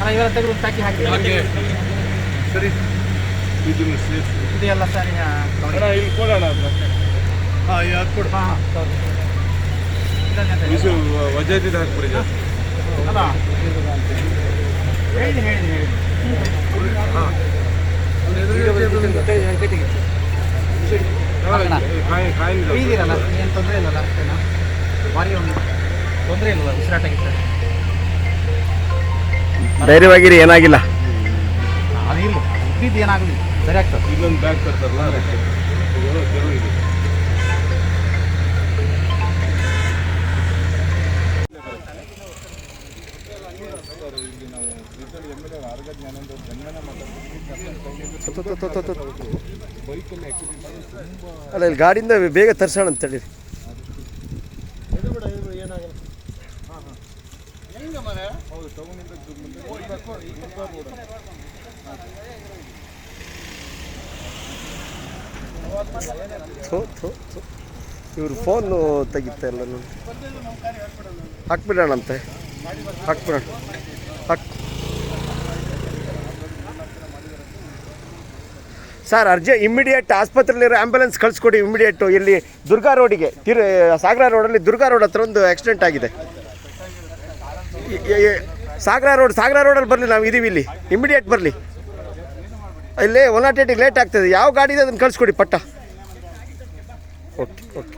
ತೆಗೆದು ಪ್ಯಾಕಿಂಗ್ ಹಾಕಿ. ಹಾಗೆ. ಸರಿ. ಇದನ್ನು ಸೇರಿಸಿ ಇದೆಲ್ಲ ಸರಿ ಇಲ್ಲಿ ಕೊಡೋಣ ಹಾಂ ಯಾಕೆ ಕೊಡು. ಹಾಂ ಇದು ವಜಾದಿದ ಹಾಕ್ಬಿಡಿ ಅಲ್ಲ. ಹೇಳಿ ಹೇಳಿದ್ದೀನಿ ಹೇಳಿದ್ದೀನಿ ಹಾಂ. ಏನು ತೊಂದರೆ ಇಲ್ಲಲ್ಲ ಅಷ್ಟೇನಾ? ಭಾರಿ ಒಂದು ತೊಂದರೆ ಇಲ್ಲಲ್ಲ ಉಸಿರಾಟಕ್ಕೆ ಧೈರ್ಯವಾಗಿರಿ ಏನಾಗಿಲ್ಲ. ಸರಿ ಆಗ್ತದೆ. ಇಲ್ಲೊಂದು ಬ್ಯಾಗ್ ತರ್ತಾರಲ್ಲ ಅದಕ್ಕೆ. ಇದು ಜರುವು ಇದೆ. ಅಲ್ಲ ಇಲ್ಲಿ ಗಾಡಿಯಿಂದ ಬೇಗ ತರ್ಸೋಣ ಅಂತೇಳಿ ಥು, ಥು. ಇವರು ಫೋನು ತೆಗಿತಾ ಇಲ್ಲ ನಾನು. ಹಾಕ್ಬಿಡೋಣಂತೆ. ಹಾಕ್ಬಿಡೋಣ. ಹಾಕ್. ಸರ್ ಅರ್ಜೆ ಇಮ್ಮಿಡಿಯೇಟ್ ಆಸ್ಪತ್ರೆಯಲ್ಲಿರೋ ಆ್ಯಂಬುಲೆನ್ಸ್ ಕಳಿಸ್ಕೊಡಿ ಇಮ್ಮಿಡಿಯೇಟು ಇಲ್ಲಿ ದುರ್ಗಾ ರೋಡಿಗೆ ತಿರು ಸಾಗರ ರೋಡಲ್ಲಿ ದುರ್ಗಾ ರೋಡ್ ಹತ್ರ ಒಂದು ಆಕ್ಸಿಡೆಂಟ್ ಆಗಿದೆ. ಸಾಗರ ರೋಡ್, ಸಾಗರ ರೋಡಲ್ಲಿ ಬರಲಿ, ನಾವು ಇದೀವಿ ಇಲ್ಲಿ. ಇಮ್ಮಿಡಿಯೇಟ್ ಬರಲಿ. ಇಲ್ಲೇ ಒನ್ ನಾಟ್ ಏಟಿಗೆ ಲೇಟ್ ಆಗ್ತದೆ. ಯಾವ ಗಾಡಿ ಇದೆ ಅದನ್ನು ಕಳಿಸ್ಕೊಡಿ, ಪಟ್ಟ. Okay okay